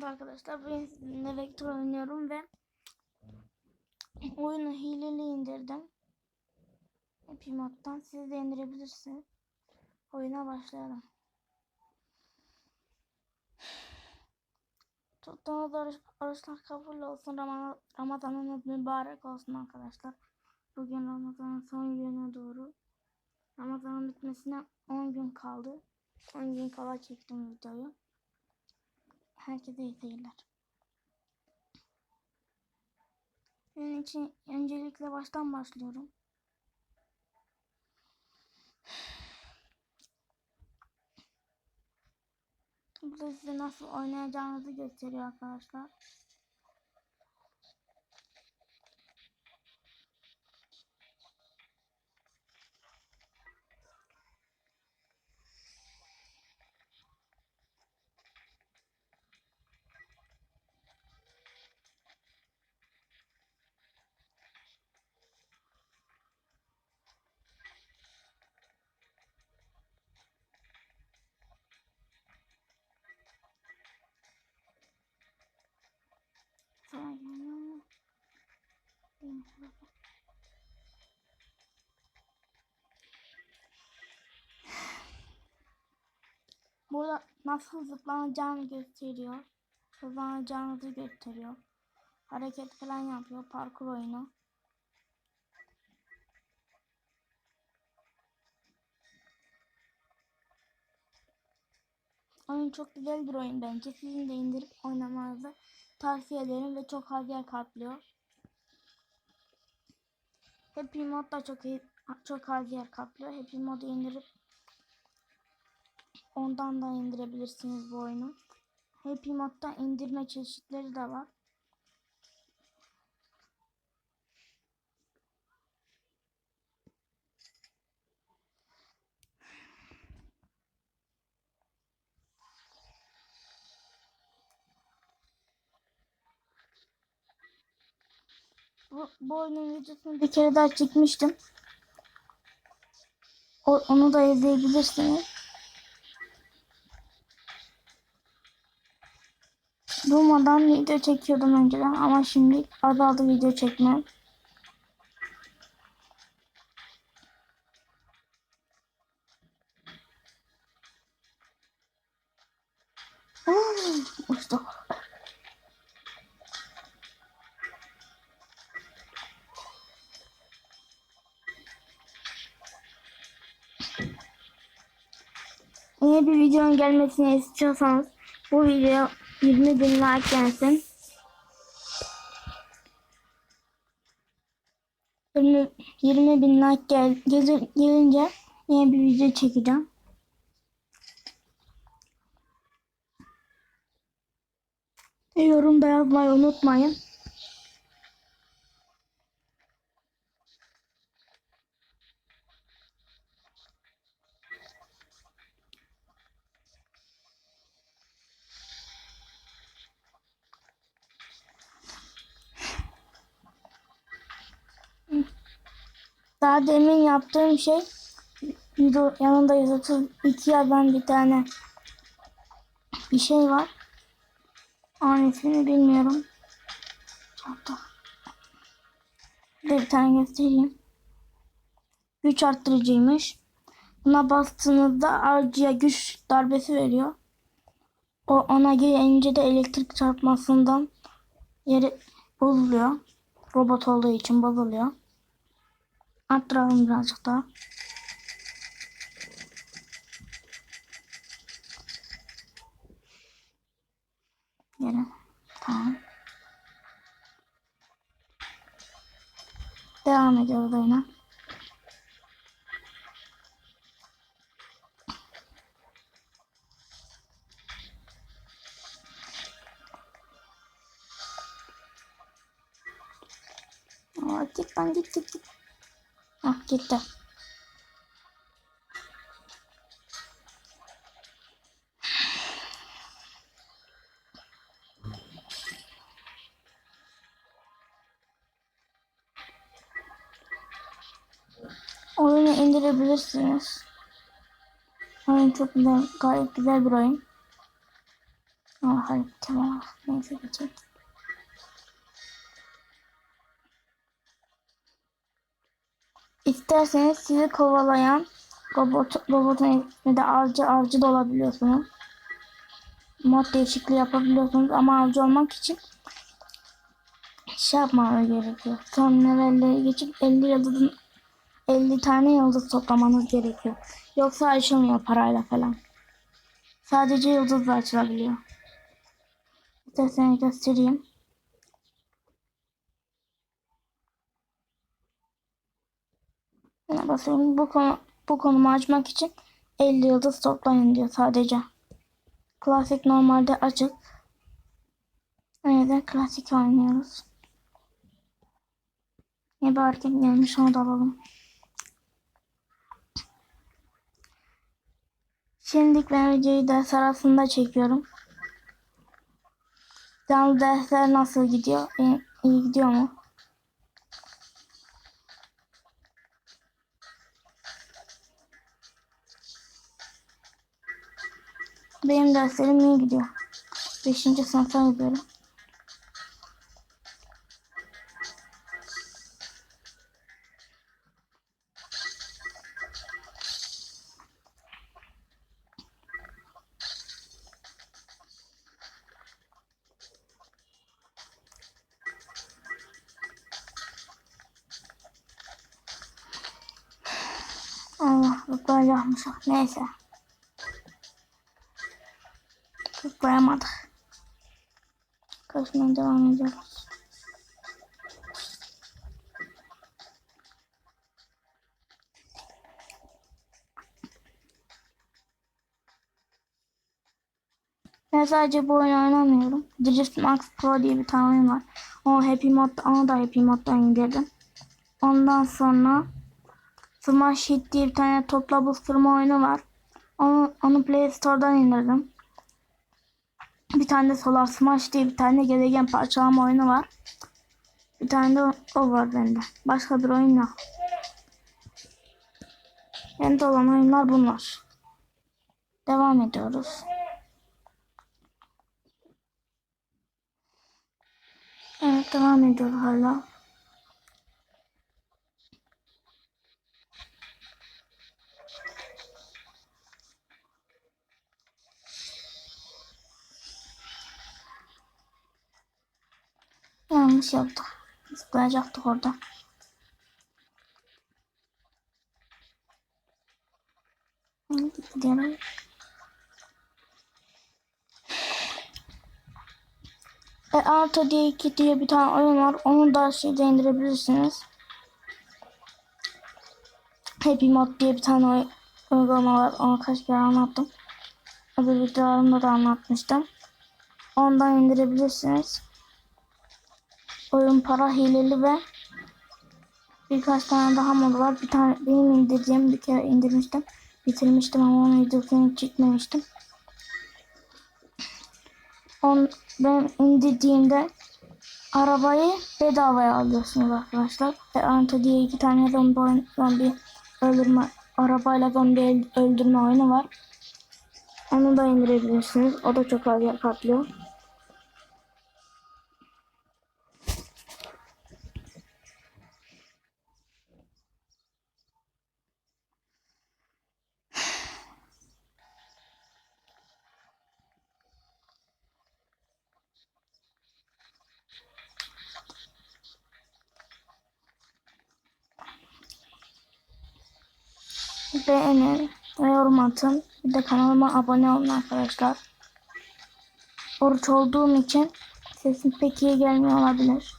Merhaba arkadaşlar. Bugün sizinle oynuyorum ve oyunu hileli indirdim. Mod'dan. Siz de indirebilirsiniz. Oyuna başlayalım. Tuttuğunuz oruç, oruçlar kabul olsun. Ramazan, Ramazanınız mübarek olsun arkadaşlar. Bugün Ramazan'ın son gününe doğru. Ramazan'ın bitmesine 10 gün kaldı. 10 gün kala çektim videoyu. Herkese iyi seyirler. Bunun için öncelikle baştan başlıyorum. Bu da size nasıl oynayacağınızı gösteriyor arkadaşlar. Sonra geliyor mu? Benim tarafım. Burada nasıl zıplanacağını gösteriyor. Hızlanacağınızı gösteriyor. Hareket falan yapıyor. Parkur oyunu. Oyun çok güzel bir oyun bence. Sizin de indirip oynamanızı tavsiye ederim ve çok az yer kaplıyor. Happy Mod da çok iyi, çok az yer kaplıyor. Happy Mod'u indirip ondan da indirebilirsiniz bu oyunu. Happy Mod'da indirme çeşitleri de var. Bu, bu oyunun videosunu bir kere daha çekmiştim. O, onu da izleyebilirsiniz. Durmadan video çekiyordum önceden ama şimdi azaldı video çekmem. Bir videonun gelmesini istiyorsanız bu video 20 bin like gelsin. 20, 20 bin like gel, gel- gelince yeni bir video çekeceğim. Yorum da unutmayın. Daha demin yaptığım şey yanında 132 yazan bir tane bir şey var. Onun bilmiyorum. De bir tane göstereyim. Güç arttırıcıymış. Buna bastığınızda avcıya güç darbesi veriyor. O ona gelince de elektrik çarpmasından yeri bozuluyor. Robot olduğu için bozuluyor. Arttıralım birazcık daha. Yere. Tamam. Devam ediyoruz oyuna. Git lan git git git. Ah gitti. Oyunu indirebilirsiniz. Oyun çok güzel, gayet güzel bir oyun. Ah hayır tamam. Neyse geçelim. İsterseniz sizi kovalayan robot, robotun ismi de avcı avcı da olabiliyorsunuz. Mod değişikliği yapabiliyorsunuz ama avcı olmak için şey yapmanız gerekiyor. Son levellere geçip 50 yıldızın 50 tane yıldız toplamanız gerekiyor. Yoksa açılmıyor parayla falan. Sadece yıldızla açılabiliyor. İsterseniz göstereyim. Buna basıyorum. Bu konu bu konumu açmak için 50 yıldız toplayın diyor sadece. Klasik normalde açık. Evet klasik oynuyoruz. Ne bir hareket gelmiş onu da alalım. Şimdi ben videoyu ders arasında çekiyorum. Canlı dersler nasıl gidiyor? İyi, iyi gidiyor mu? Benim derslerim iyi gidiyor. Beşinci sınıfa gidiyorum. Allah böyle yapmışak. Neyse. Tutlayamadık. Kaçmaya devam ediyoruz. Ben sadece bu oyunu oynamıyorum. Drift Max Pro diye bir tane oyun var. O Happy Mod, onu da Happy Mod'dan indirdim. Ondan sonra Smash Hit diye bir tane topla bıstırma oyunu var. Onu, onu Play Store'dan indirdim. Bir tane de Solar Smash diye bir tane gezegen parçalama oyunu var. Bir tane de o var bende. Başka bir oyun yok. Bende olan oyunlar bunlar. Devam ediyoruz. Evet devam ediyor hala. Yanlış yaptık. Zıplayacaktık orada. Gidelim. E, Alta diye 2 diye bir tane oyun var. Onu da şeyde indirebilirsiniz. Happy Mod diye bir tane uygulama var. Onu kaç kere anlattım. Öbür videolarımda da anlatmıştım. Ondan indirebilirsiniz. Oyun para hileli ve birkaç tane daha mod var. Bir tane benim indirdiğim bir kere indirmiştim. Bitirmiştim ama onun videosunu çekmemiştim. On, ben indirdiğimde arabayı bedavaya alıyorsunuz arkadaşlar. Ve Anto diye iki tane zombi, oyun- zombi öldürme, arabayla zombi öldürme oyunu var. Onu da indirebilirsiniz. O da çok az yer beğenin ve yorum atın. Bir de kanalıma abone olun arkadaşlar. Oruç olduğum için sesim pek iyi gelmiyor olabilir.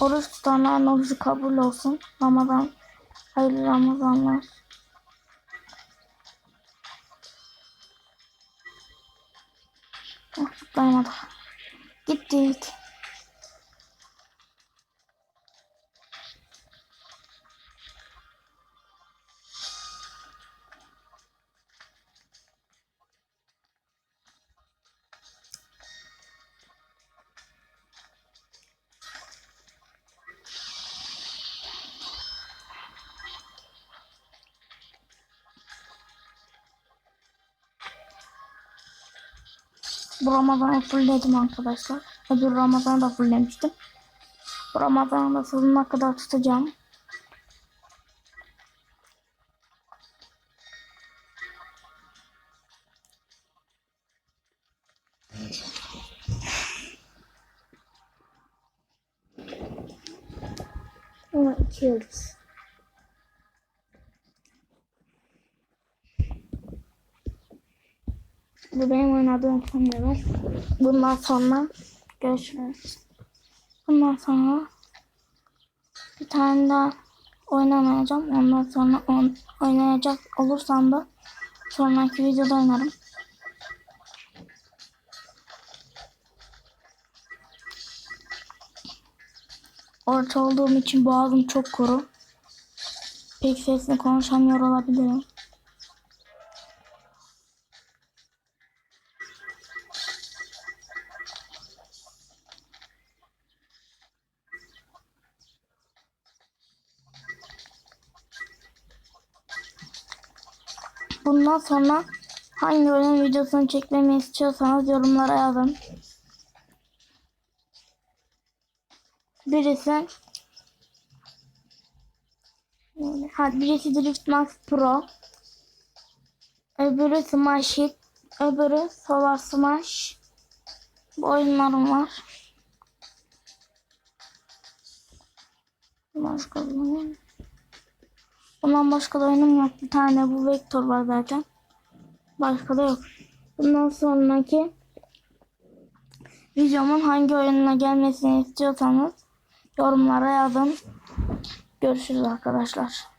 Oruç tutanların orucu kabul olsun. Ramazan, hayırlı Ramazanlar. Bu Ramazan'ı fullledim arkadaşlar. Öbür Ramazan'ı da fulllemiştim. Bu Ramazan'ı da sonuna kadar tutacağım. Ama iki Bu benim oynadığım level. Bundan sonra görüşürüz. Bundan sonra bir tane daha oynamayacağım. Ondan sonra on, oynayacak olursam da sonraki videoda oynarım. Orta olduğum için boğazım çok kuru. Pek sesli konuşamıyor olabilirim. Bundan sonra hangi oyun videosunu çekmemi istiyorsanız yorumlara yazın. Birisi ha, birisi Drift Max Pro öbürü Smash Hit öbürü Solar Smash bu oyunlarım var. Başka bir. Bundan başka da oyunum yok. Bir tane bu Vector var zaten. Başka da yok. Bundan sonraki videomun hangi oyununa gelmesini istiyorsanız yorumlara yazın. Görüşürüz arkadaşlar.